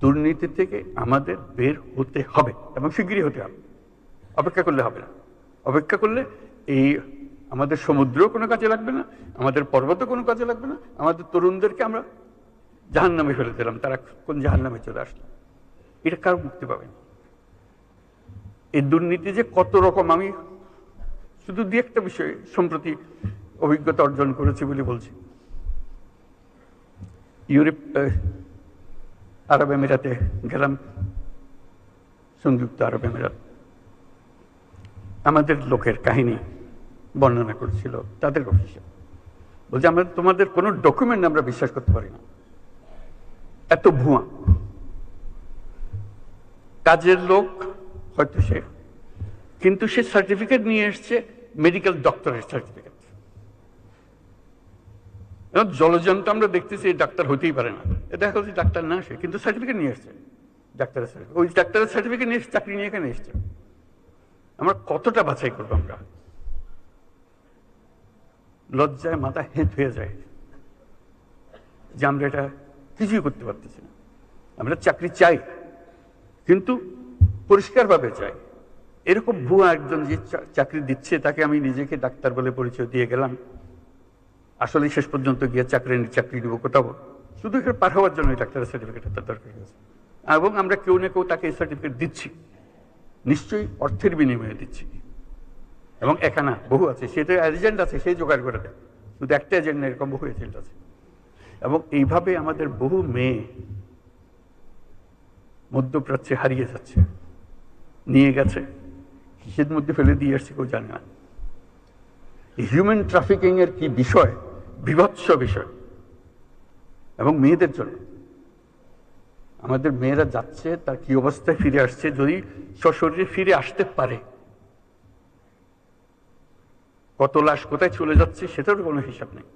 দুর্নীতি থেকে আমাদের বের হতে হবে এবং শিগগিরই হতে হবে। অপেক্ষা করলে হবে না। অপেক্ষা করলে এই আমাদের সমুদ্রও কোনো কাজে লাগবে না, আমাদের পর্বতও কোনো কাজে লাগবে না, আমাদের তরুণদেরকে আমরা জাহান নামে ফেলে দিলাম, তারা কোন জাহান নামে চলে আসলো। এটা কারও মুক্তি পাবে? না এই দুর্নীতি যে কত রকম, আমি শুধু দু একটা বিষয়ে সম্প্রতি অভিজ্ঞতা অর্জন করেছি বলে বলছি। ইউরোপ আরব আমিরাতে গেলাম, সংযুক্ত আরব আমিরাত আমাদের লোকের কাহিনী বর্ণনা করেছিল তাদের অফিসে। বলছে, আমরা তোমাদের কোনো ডকুমেন্ট আমরা বিশ্বাস করতে পারি না। এত ভুয়া। কাজের লোক হয়তো সে, কিন্তু সে সার্টিফিকেট নিয়ে এসছে মেডিকেল ডক্টরের সার্টিফিকেট জলজন্ত আমরা দেখতেছি ডাক্তার হতেই পারে না। দেখা যাচ্ছে ডাক্তার না সে কিন্তু সার্টিফিকেট নিয়ে এসছে ডাক্তারের সার্টিফিকেট ওই ডাক্তারের সার্টিফিকেট নিয়ে চাকরি নিয়ে এখানে এসছে। আমরা কতটা বাছাই করব আমরা? লজ্জায় মাথা হেঁট হয়ে যায়। যে আমরা এটা কিছুই করতে পারতেছি না। আমরা চাকরি চাই, কিন্তু পরিষ্কারভাবে চাই। এরকম ভুয়া একজন যে চাকরি দিচ্ছে, তাকে আমি নিজেকে ডাক্তার বলে পরিচয় দিয়ে গেলাম। আসলে শেষ পর্যন্ত গিয়ে চাকরি চাকরি নিব কোথাও? শুধু এখানে হওয়ার জন্য ডাক্তারের সার্টিফিকেট তার দরকার এবং আমরা কেউ না কেউ তাকে এই সার্টিফিকেট দিচ্ছি। নিশ্চয়ই অর্থের বিনিময়ে দিচ্ছি। এবং একানা বহু আছে সেটা এজেন্ট আছে সেই জোগাড় করে দেয়। শুধু একটা এজেন্ট না, এরকম বহু এজেন্ট আছে। এবং এইভাবে আমাদের বহু মেয়ে মধ্যপ্রাচ্যে হারিয়ে যাচ্ছে, নিয়ে গেছে, কিসের মধ্যে ফেলে দিয়ে আসছে কেউ জানে না। হিউম্যান ট্রাফিকিং এর কি বিষয়? বিভৎস বিষয়। এবং মেয়েদের জন্য। আমাদের মেয়েরা যাচ্ছে, তার কি অবস্থায় ফিরে আসছে, যদি সশরীরে ফিরে আসতে পারে। কত লাশ কোথায় চলে যাচ্ছে সেটারও কোনো হিসাব নেই।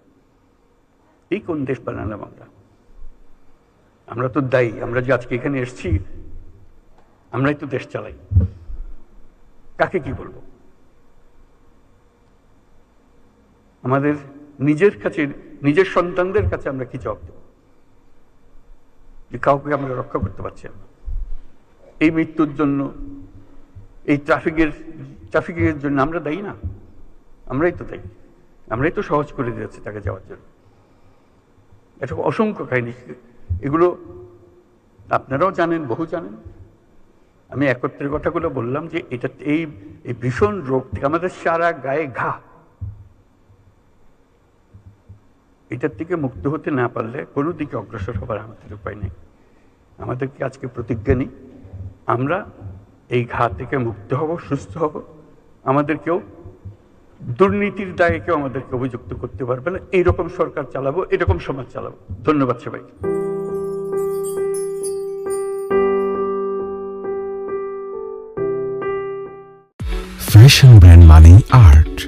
এই কোন দেশ বানালাম আমরা আমরা তো দায়ী, আমরা যে আজকে এখানে এসেছি, আমরাই তো দেশ চালাই। কাকে কি বলব? আমাদের নিজের কাছে, নিজের সন্তানদের কাছে আমরা কি জবাব যে কাউকে আমরা রক্ষা করতে পারছি না। এই মৃত্যুর জন্য, এই ট্রাফিকের ট্রাফিকের জন্য আমরা দায়ী না। আমরাই তো দায়ী। আমরাই তো সহজ করে দিয়েছি তাকে যাওয়ার জন্য। এটা অসংখ্য কাহিনী। এগুলো আপনারাও জানেন, বহু জানেন। আমি একত্রের কথাগুলো বললাম যে এটা এই ভীষণ রোগ থেকে আমাদের সারা গায়ে ঘা। এটার থেকে মুক্ত হতে না পারলে কোনো দিকে অগ্রসর হবার আমাদের উপায় নেই। আমাদেরকে আজকে প্রতিজ্ঞা নিই। আমরা এই ঘা থেকে মুক্ত হব সুস্থ হব। আমাদের কেউ দুর্নীতির দায়ে কেউ আমাদেরকে অভিযুক্ত করতে পারবে না। এইরকম সরকার চালাবো এরকম সমাজ চালাবো। ধন্যবাদ সবাইকে। Fashion brand money art.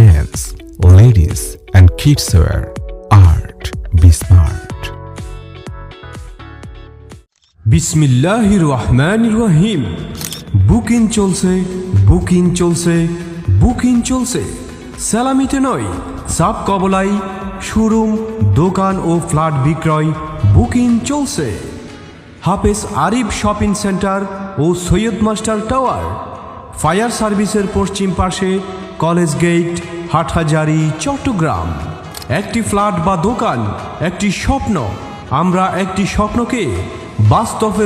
Men's, ladies, and kids wear. Be smart. বিসমিল্লাহির রহমান রহিম বুকিং চলছে বুকিং চলছে বুকিং চলছে। সালামিতে নয় সাপ কবলাই শোরুম, দোকান ও ফ্ল্যাট বিক্রয় বুকিং চলছে। হাফেজ আরিফ শপিং সেন্টার ও সৈয়দ মাস্টার টাওয়ার। ফায়ার সার্ভিসের পশ্চিম পাশে কলেজ গেট, হাটহাজারি, চট্টগ্রাম। একটি ফ্ল্যাট বা দোকান একটি স্বপ্ন। আমরা একটি স্বপ্নকে বাস্তবে